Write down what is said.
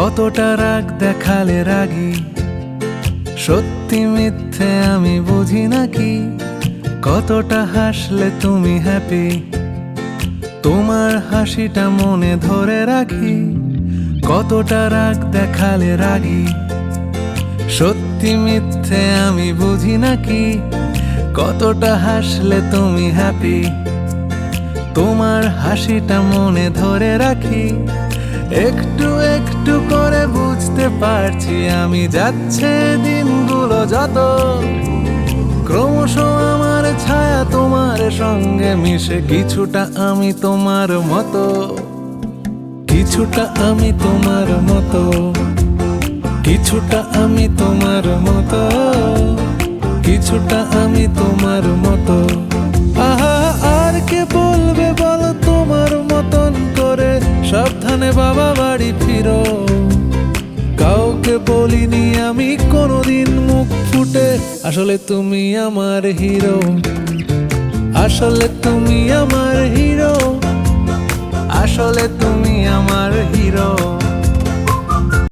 কতটা রাগ দেখালে রাগি? সত্যি মিথ্যে আমি বুঝি নাকি কতটা হাসলে তুমি হ্যাপি তোমার হাসিটা মনে ধরে রাখি। কতটা রাগ দেখালে রাগি? সত্যি মিথ্যে আমি বুঝি নাকি কতটা হাসলে তুমি হ্যাপি তোমার হাসিটা মনে ধরে রাখি। একটু একটু করে বুঝতে পারছি আমি যাচ্ছে দিনগুলো যত। ক্রমশ আমার ছায়া তোমার সঙ্গে মিশে কিছুটা আমি তোমার মতো। কিছুটা আমি তোমার মতো। কিছুটা আমি তোমার মতো। কিছুটা আমি তোমার মতো। আহা, আর কে বলবে বলো তোমার মতন করে? সাবধানে বাবা বাড়ি ফিরো। কাউকে বলিনি আমি কোনোদিন মুখ ফুটে। আসলে তুমি আমার হিরো। আসলে তুমি আমার হিরো। আসলে তুমি আমার হিরো।